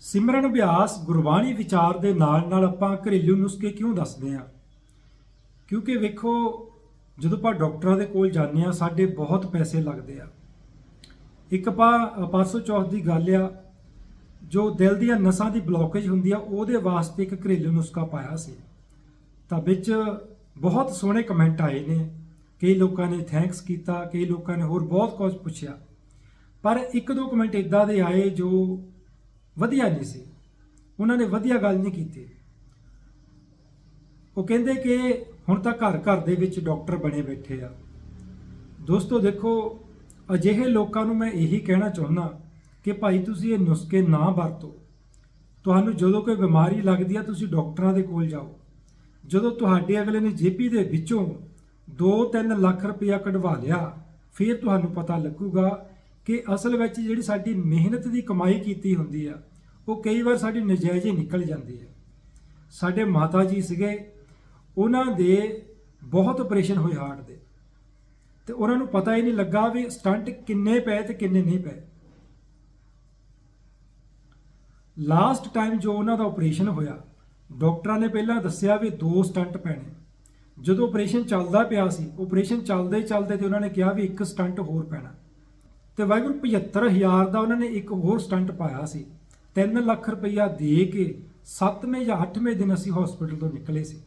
ਸਿਮਰਨ ਅਭਿਆਸ ਗੁਰਬਾਣੀ ਵਿਚਾਰ ਦੇ ਨਾਲ ਨਾਲ ਆਪਾਂ ਘਰੇਲੂ ਨੁਸਖੇ ਕਿਉਂ ਦੱਸਦੇ ਆ ਕਿਉਂਕਿ ਵੇਖੋ, ਜਦੋਂ ਆਪਾਂ ਡਾਕਟਰਾਂ ਦੇ ਕੋਲ ਜਾਂਦੇ ਆ ਸਾਡੇ ਬਹੁਤ ਪੈਸੇ ਲੱਗਦੇ ਆ। ਇੱਕ ਆਪਾਂ ਪਰਸੋਂ ਚੌਥ ਦੀ ਗੱਲ ਆ, ਜੋ ਦਿਲ ਦੀਆਂ ਨਸਾਂ ਦੀ ਬਲੌਕੇਜ ਹੁੰਦੀ ਆ, ਉਹਦੇ ਵਾਸਤੇ ਇੱਕ ਘਰੇਲੂ ਨੁਸਖਾ ਪਾਇਆ ਸੀ। ਤਾਂ ਵਿੱਚ ਬਹੁਤ ਸੋਹਣੇ ਕਮੈਂਟ ਆਏ ਨੇ। ਕਈ ਲੋਕਾਂ ਨੇ ਥੈਂਕਸ ਕੀਤਾ, ਕਈ ਲੋਕਾਂ ਨੇ ਹੋਰ ਬਹੁਤ ਕੁਝ ਪੁੱਛਿਆ। ਪਰ ਇੱਕ ਦੋ ਕਮੈਂਟ ਇਦਾਂ ਦੇ ਆਏ ਜੋ ਵਧੀਆ ਨਹੀਂ ਸੀ। ਉਹਨਾਂ ਨੇ ਵਧੀਆ ਗੱਲ ਨਹੀਂ ਕੀਤੀ। ਉਹ ਕਹਿੰਦੇ ਕਿ ਹੁਣ ਤਾਂ ਘਰ ਘਰ ਦੇ ਵਿੱਚ ਡਾਕਟਰ ਬਣੇ ਬੈਠੇ ਆ। ਦੋਸਤੋ ਦੇਖੋ, ਅਜਿਹੇ ਲੋਕਾਂ ਨੂੰ ਮੈਂ ਇਹੀ ਕਹਿਣਾ ਚਾਹੁੰਦਾ ਕਿ ਭਾਈ ਤੁਸੀਂ ਇਹ ਨੁਸਖੇ ਨਾ ਵਰਤੋ। ਤੁਹਾਨੂੰ ਜਦੋਂ ਕੋਈ ਬਿਮਾਰੀ ਲੱਗਦੀ ਆ, ਤੁਸੀਂ ਡਾਕਟਰਾਂ ਦੇ ਕੋਲ ਜਾਓ। ਜਦੋਂ ਤੁਹਾਡੇ ਅਗਲੇ ਨੇ ਜੇਪੀ ਦੇ ਵਿੱਚੋਂ 2-3 ਲੱਖ ਰੁਪਇਆ ਕਢਵਾ ਲਿਆ, ਫਿਰ ਤੁਹਾਨੂੰ ਪਤਾ ਲੱਗੂਗਾ ਕਿ ਅਸਲ ਵਿੱਚ ਜਿਹੜੀ ਸਾਡੀ ਮਿਹਨਤ ਦੀ ਕਮਾਈ ਕੀਤੀ ਹੁੰਦੀ ਆ ਉਹ ਕਈ ਵਾਰ ਸਾਡੀ ਨਜਾਇਜ਼ ਹੀ ਨਿਕਲ ਜਾਂਦੀ ਹੈ। ਸਾਡੇ ਮਾਤਾ ਜੀ ਸੀਗੇ, ਉਹਨਾਂ ਦੇ ਬਹੁਤ ਆਪਰੇਸ਼ਨ ਹੋਏ ਹਾਰਟ ਦੇ। ਤੇ ਉਹਨਾਂ ਨੂੰ ਪਤਾ ਹੀ ਨਹੀਂ ਲੱਗਾ ਵੀ ਸਟੰਟ ਕਿੰਨੇ ਪਏ ਤੇ ਕਿੰਨੇ ਨਹੀਂ ਪਏ। ਲਾਸਟ ਟਾਈਮ ਜੋ ਉਹਨਾਂ ਦਾ ਆਪਰੇਸ਼ਨ ਹੋਇਆ, ਡਾਕਟਰਾਂ ਨੇ ਪਹਿਲਾਂ ਦੱਸਿਆ ਵੀ ਦੋ ਸਟੰਟ ਪੈਣੇ। ਜਦੋਂ ਆਪਰੇਸ਼ਨ ਚੱਲਦਾ ਪਿਆ ਸੀ ਆਪਰੇਸ਼ਨ ਚੱਲਦੇ ਹੀ ਚੱਲਦੇ ਤੇ ਉਹਨਾਂ ਨੇ ਕਿਹਾ ਵੀ ਇੱਕ ਸਟੰਟ ਹੋਰ ਪੈਣਾ। ਤੇ ਵਾਹਿਗੁਰੂ 75000 ਦਾ ਉਹਨਾਂ ਨੇ ਇੱਕ ਹੋਰ ਸਟੰਟ ਪਾਇਆ ਸੀ। 3 ਲੱਖ ਰੁਪਈਆ ਦੇ ਕੇ 7ਵੇਂ ਜਾਂ 8ਵੇਂ ਦਿਨ ਅਸੀਂ ਹਸਪੀਟਲ ਤੋਂ ਨਿਕਲੇ ਸੀ।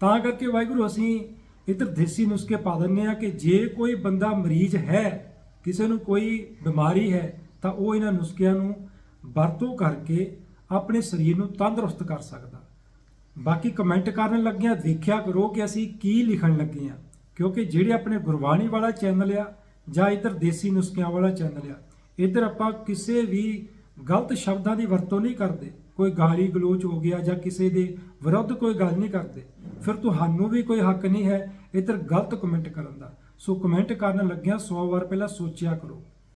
ਤਾਂ ਕਰਕੇ ਵਾਹਿਗੁਰੂ, ਅਸੀਂ ਇੱਧਰ ਦੇਸੀ ਨੁਸਖੇ ਪਾ ਦਿੰਦੇ ਆ ਕਿ ਜੇ ਕੋਈ ਬੰਦਾ ਮਰੀਜ਼ ਹੈ, ਕਿਸੇ ਨੂੰ ਕੋਈ ਬਿਮਾਰੀ ਹੈ, ਤਾਂ ਉਹ ਇਹਨਾਂ ਨੁਸਖਿਆਂ ਨੂੰ ਵਰਤੋਂ ਕਰਕੇ ਆਪਣੇ ਸਰੀਰ ਨੂੰ ਤੰਦਰੁਸਤ ਕਰ ਸਕਦਾ। ਬਾਕੀ ਕਮੈਂਟ ਕਰਨ ਲੱਗਿਆਂ ਦੇਖਿਆ ਕਰੋ ਕਿ ਅਸੀਂ ਕੀ ਲਿਖਣ ਲੱਗੇ ਆ ਕਿਉਂਕਿ ਜਿਹੜੇ ਆਪਣੇ ਗੁਰਬਾਣੀ ਵਾਲਾ ਚੈਨਲ ਆ ਜਾਂ ਇੱਧਰ ਦੇਸੀ ਨੁਸਖਿਆਂ ਵਾਲਾ ਚੈਨਲ ਆ, ਇੱਧਰ ਆਪਾਂ ਕਿਸੇ ਵੀ ਗਲਤ ਸ਼ਬਦਾਂ ਦੀ ਵਰਤੋਂ ਨਹੀਂ ਕਰਦੇ। ਕੋਈ ਗਾਲੀ ਗਲੋਚ ਹੋ ਗਿਆ ਜਾਂ ਕਿਸੇ ਦੇ ਵਿਰੁੱਧ ਕੋਈ ਗੱਲ ਨਹੀਂ ਕਰਦੇ। ਫਿਰ ਤੁਹਾਨੂੰ ਵੀ ਕੋਈ ਹੱਕ ਨਹੀਂ ਹੈ ਇੱਧਰ ਗਲਤ ਕਮੈਂਟ ਕਰਨ ਦਾ। ਸੋ ਕਮੈਂਟ ਕਰਨ ਲੱਗਿਆ 100 ਵਾਰ ਪਹਿਲਾਂ ਸੋਚਿਆ ਕਰੋ।